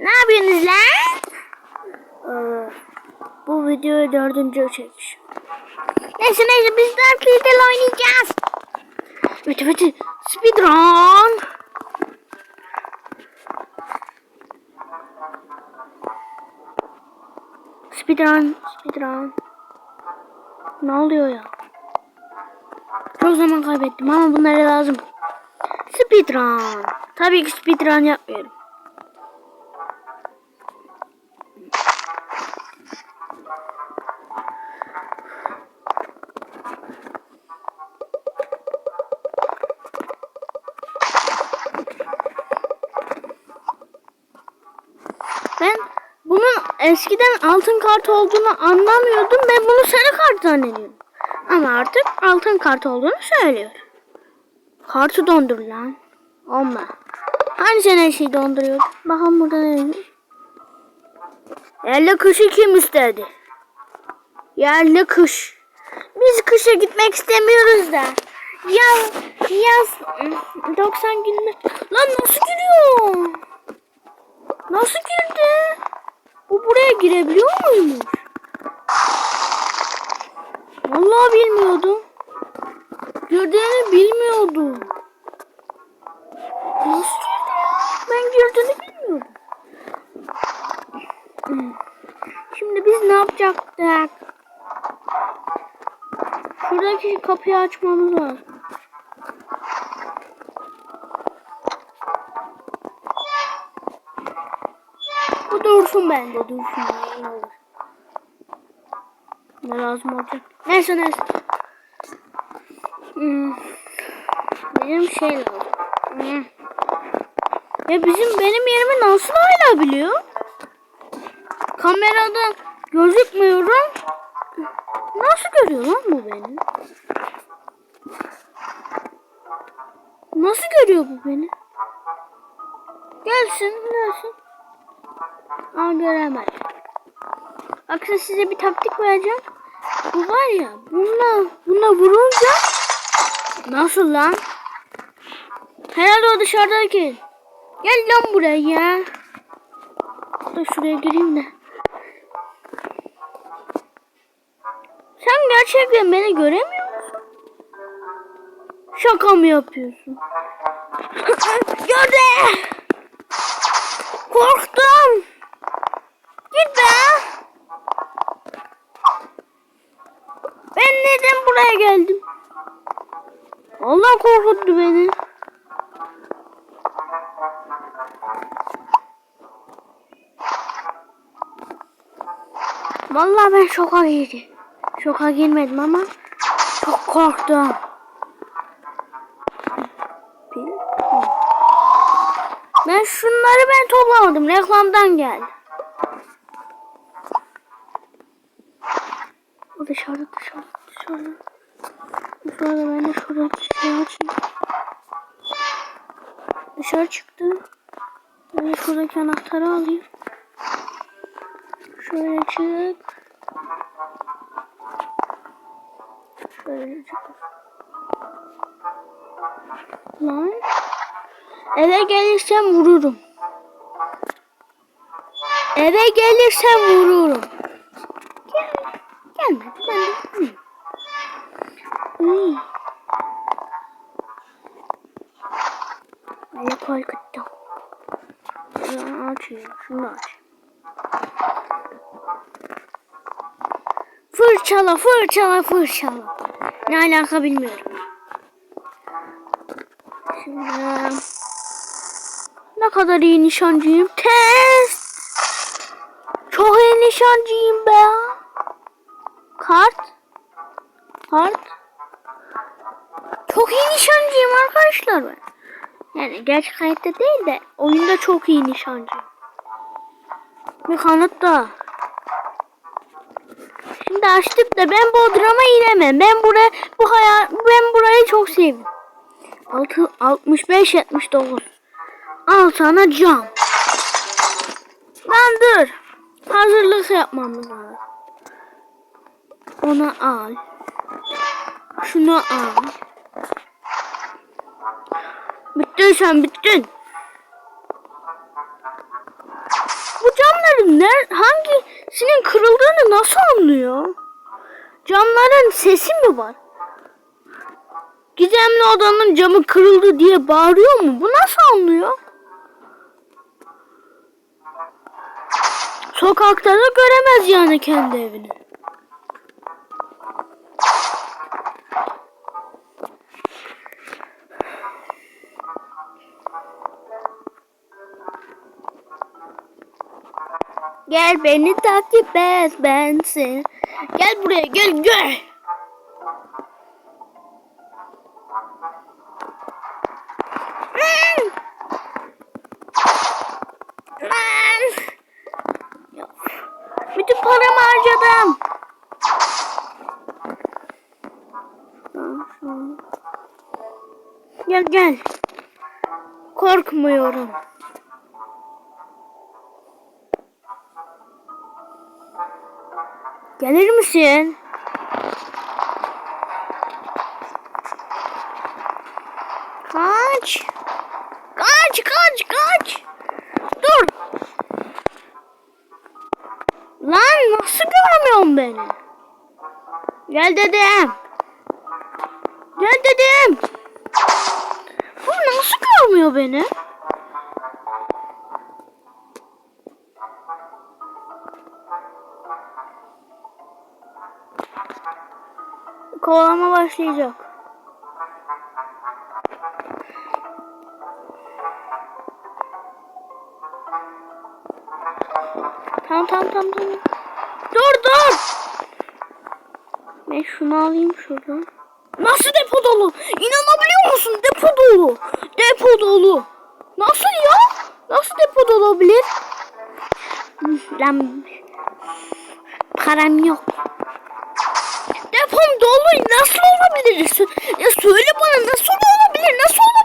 Ne yapıyorsunuz lan? Ee, bu videoyu dördüncü çekiş. Neyse neyse biz Dark Riddle oynayacağız. Vıtı vıtı speedrun. Speedrun, speedrun. Ne oluyor ya? Çok zaman kaybettim ama bunlara lazım. Speedrun. Tabii ki speedrun yapmıyorum. Ben bunun eskiden altın kart olduğunu anlamıyordum. Ben bunu sarı kart zannediyordum. Ama artık altın kart olduğunu söylüyor. Kartı dondur lan. Olma. Hani sen her şeyi donduruyordun? Bakalım burada ne yazıyor? Yerli kışı kim istedi? Yerli kış. Biz kışa gitmek istemiyoruz da. Yaz, yaz 90 günde. Lan nasıl giriyor? Nasıl girdi? Bu buraya girebiliyor muymuş? Vallahi bilmiyordum. Girdiğini bilmiyordum. Nasıl girdi ya? Ben girdiğini bilmiyordum. Şimdi biz ne yapacaktık? Şuradaki kapıyı açmamız lazım. Dursun bende dursun. Ne olur. Ne lazım olacak? Neyse neyse. Hmm. Benim şey lazım. Hmm. Ya bizim benim yerimi nasıl hala biliyor? Kamerada gözükmüyorum. Nasıl görüyor lan bu beni? Nasıl görüyor bu beni? Gelsin, gelsin. Ama göremez. Aksa size bir taktik vereceğim. Bu var ya, bununla, bununla vurunca nasıl lan? Herhalde o dışarıdaki. Gel lan buraya. Da şuraya gireyim de. Sen gerçekten beni göremiyor musun? Şaka mı yapıyorsun? Gördü. Korktum. Git be. Ben neden buraya geldim? Allah korkuttu beni. Vallahi ben şoka girdim. Şoka girmedim ama çok korktum. Ben şunları ben toplamadım. Reklamdan geldi. O dışarıda dışarıda dışarıda. Dışarıda ben de şurada şey açayım. Dışarı çıktı. Ben de şuradaki anahtarı alayım. Şöyle çık. Şöyle çık. Lan. Eve gelirsem vururum. Eve gelirsem vururum. Beni korkuttu. Şunu açayım. Şunu aç. Fırçala, fırçala, fırçala. Ne alaka bilmiyorum. Şimdi ne kadar iyi nişancıyım. Test. Çok iyi nişancıyım be. Kart. Kart. Çok iyi nişancıyım arkadaşlar ben. Yani gerçek hayatta değil de oyunda çok iyi nişancıyım. Bir kanıt da. Şimdi açtık da ben Bodrum'a inemem. Ben buraya bu hayal ben burayı çok sevdim. 6 65 79. Al sana cam. Lan dur. Hazırlık yapmamız lazım. Onu al. Şunu al. Bittin sen bittin. ner hangisinin kırıldığını nasıl anlıyor? Camların sesi mi var? Gizemli odanın camı kırıldı diye bağırıyor mu? Bu nasıl anlıyor? Sokakta da göremez yani kendi evini. Gel beni takip et bensin. Gel buraya gel gel. Lan. Ya, Bütün paramı harcadım. Gel gel. Korkmuyorum. Gelir misin? Kaç. Kaç kaç kaç. Dur. Lan nasıl görmüyorsun beni? Gel dedim. Gel dedim. Bu nasıl görmüyor beni? Kovalama başlayacak. Tamam tamam tamam tamam. Dur dur. Ben şunu alayım şuradan. Nasıl depo dolu? İnanabiliyor musun? Depo dolu. Depo dolu. Nasıl ya? Nasıl depo dolu olabilir? Lan param yok. Depom dolu nasıl olabilir? Ya söyle bana nasıl olabilir? Nasıl olabilir?